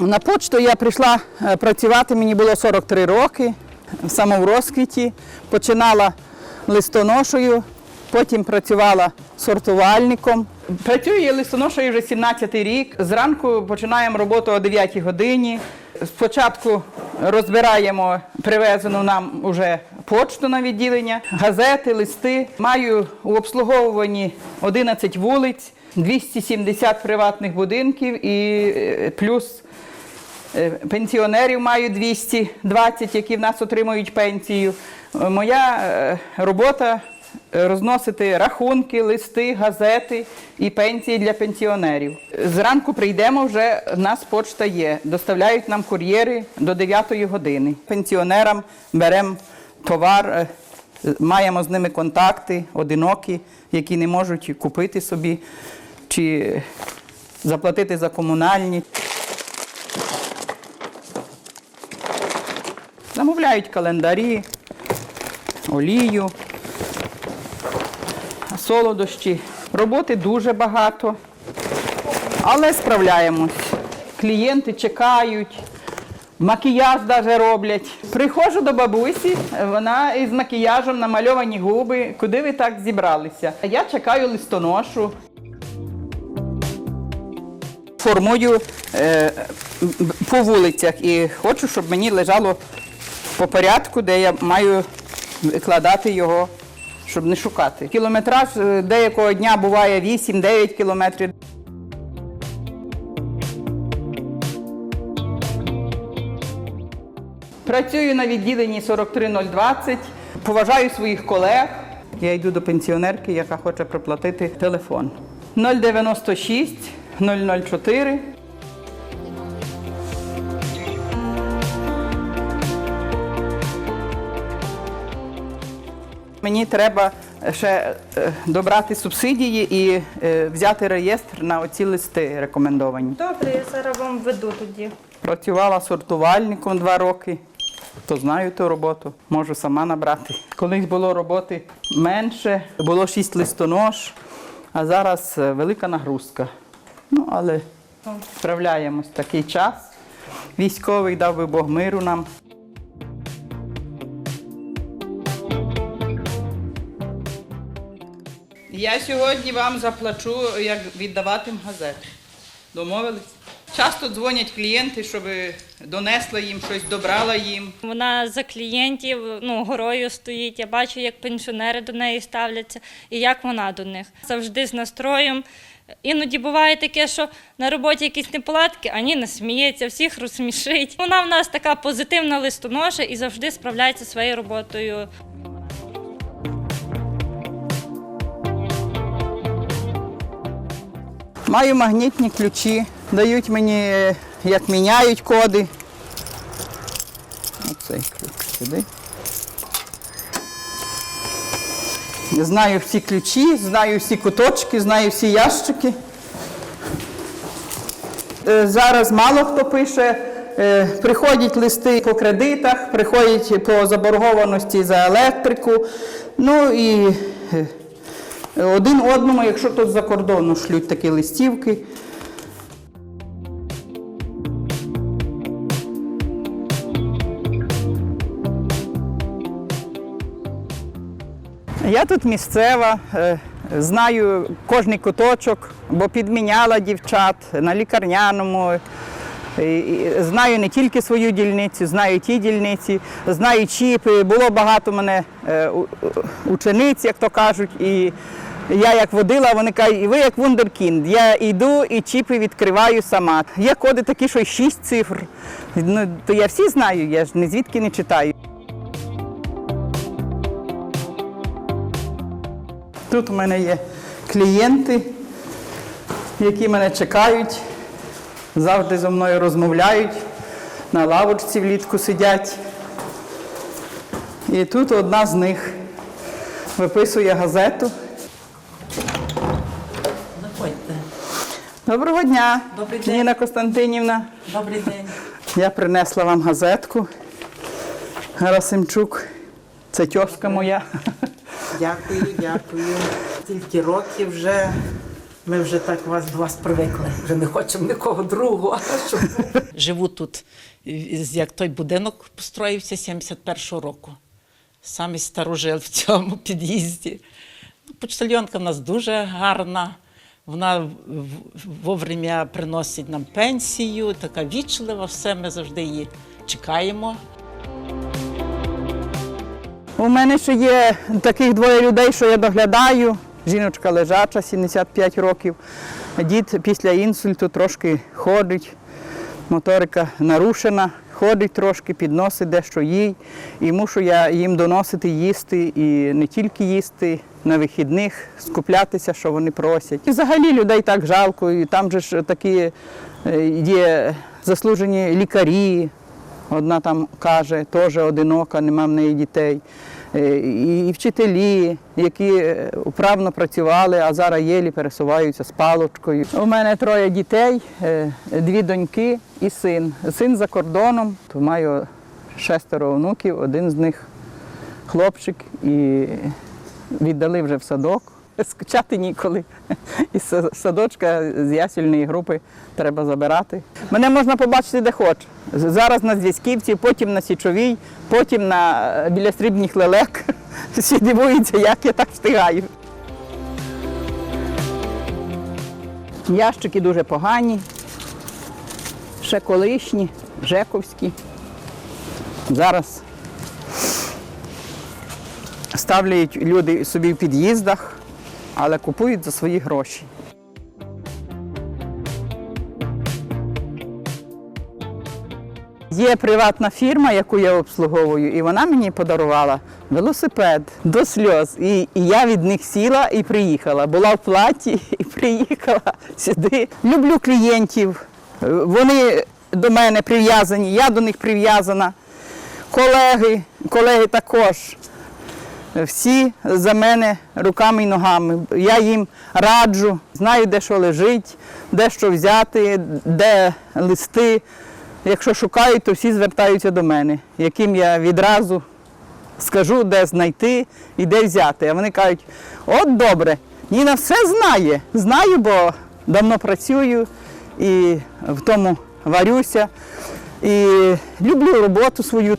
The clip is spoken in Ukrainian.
На почту я прийшла е, працювати, мені було 43 роки, в розквіті. Починала листоношою, потім працювала сортувальником. Працюю листоношою вже 17 рік. Зранку починаємо роботу о 9 годині. Спочатку розбираємо привезену нам уже почту на відділення, газети, листи. Маю у обслуговуванні 11 вулиць, 270 приватних будинків і е, плюс Пенсіонерів маю 220, які в нас отримують пенсію. Е, Моя е, робота е, розносити рахунки, листи, газети і пенсії для пенсіонерів. Зранку прийдемо, вже в нас почта є. Доставляють нам кур'єри до 9 години. Пенсіонерам беремо товар, е, маємо з ними контакти, одинокі, які не можуть купити собі чи заплатити за комунальні. Замовляють календарі, олію, солодощі. Роботи дуже багато, але справляємось. Клієнти чекають, макіяж навіть роблять. Приходжу до бабусі, вона із макіяжем намальовані губи. Куди ви так зібралися? Я чекаю листоношу. Формую е, по вулицях і хочу, щоб мені лежало по порядку, де я маю викладати його, щоб не шукати. Кілометраж е, деякого дня буває 8-9 кілометрів. Працюю на відділенні 43020, поважаю своїх колег. Я йду до пенсіонерки, яка хоче проплатити телефон. 096 004 Мені треба ще е, добрати субсидії і е, взяти реєстр на оці листи рекомендовані. Добре, я зараз вам веду тоді. Працювала сортувальником два роки, то знаю ту роботу, можу сама набрати. Колись було роботи менше, було шість листонож, а зараз е, велика нагрузка. Ну, але справляємось такий час. Військовий дав би Бог миру нам. Я сьогодні вам заплачу, як віддаватим газету. Домовились? Часто дзвонять клієнти, щоб донесла їм щось, добрала їм. Вона за клієнтів ну, горою стоїть. Я бачу, як пенсіонери до неї ставляться і як вона до них. Завжди з настроєм. Іноді буває таке, що на роботі якісь неполадки, а ні, не сміється, всіх розсмішить. Вона в нас така позитивна листоноша і завжди справляється своєю роботою. Маю магнітні ключі, дають мені, як міняють коди. Оцей ключ сюди. Знаю всі ключі, знаю всі куточки, знаю всі ящики. Е, Зараз мало хто пише, е, приходять листи по кредитах, приходять по заборгованості за електрику. Ну і е, один одному, якщо тут за кордону шлють такі листівки. Я тут місцева, е, знаю кожний куточок, бо підміняла дівчат на лікарняному. Знаю не тільки свою дільницю, знаю ті дільниці, знаю чіпи. Було багато мене е, учениць, як то кажуть. І я як водила, вони кажуть, і ви як вундеркінд. Я йду і чіпи відкриваю сама. Є коди такі, що шість цифр. Ну, то я всі знаю, я ж ні звідки не читаю. Тут у мене є клієнти, які мене чекають, завжди зі мною розмовляють, на лавочці влітку сидять. І тут одна з них виписує газету. Заходьте. Доброго дня, Добрий день. Ніна Костянтинівна. Добрий день. Я принесла вам газетку. Гарасимчук. Це тьоска моя. Дякую, дякую. Стільки років вже Ми вже так вас до вас привикли. Вже не хочемо нікого другого. Щоб... Живу тут, як той будинок построївся 71-го року. Самий старожил в цьому під'їзді. Ну, Почтальонка в нас дуже гарна. Вона вовремя приносить нам пенсію, така вічлива, все, ми завжди її чекаємо. У мене ще є таких двоє людей, що я доглядаю. Жіночка лежача, 75 років. Дід після інсульту трошки ходить, моторика нарушена, ходить трошки, підносить дещо їй. І мушу я їм доносити їсти і не тільки їсти на вихідних, скуплятися, що вони просять. І взагалі людей так жалко. І там же ж такі е, є заслужені лікарі, Одна там каже, теж одинока, нема в неї дітей. Е, І вчителі, які управно вправно працювали, а зараз єлі пересуваються з палочкою. У мене троє дітей, е, дві доньки і син. Син за кордоном, то маю шестеро онуків, один з них хлопчик і віддали вже в садок. Скучати ніколи. Із садочка з ясільної групи треба забирати. Мене можна побачити де хоч. Зараз на зв'язківці, потім на січовій, потім на е, біля срібних лелек. Всі дивуються, як я так встигаю. Ящики дуже погані, ще колишні, жековські. Зараз ставляють люди собі в під'їздах, але купують за свої гроші. Є приватна фірма, яку я обслуговую, і вона мені подарувала велосипед до сльоз. І, і я від них сіла і приїхала. Була в платі і приїхала сюди. Люблю клієнтів. Вони до мене прив'язані, я до них прив'язана. Колеги, колеги також. Всі за мене руками і ногами. Я їм раджу, знаю, де що лежить, де що взяти, де листи. Якщо шукають, то всі звертаються до мене, яким я відразу скажу, де знайти і де взяти. А вони кажуть, от добре, Ніна все знає. Знаю, бо давно працюю і в тому варюся. І люблю роботу свою.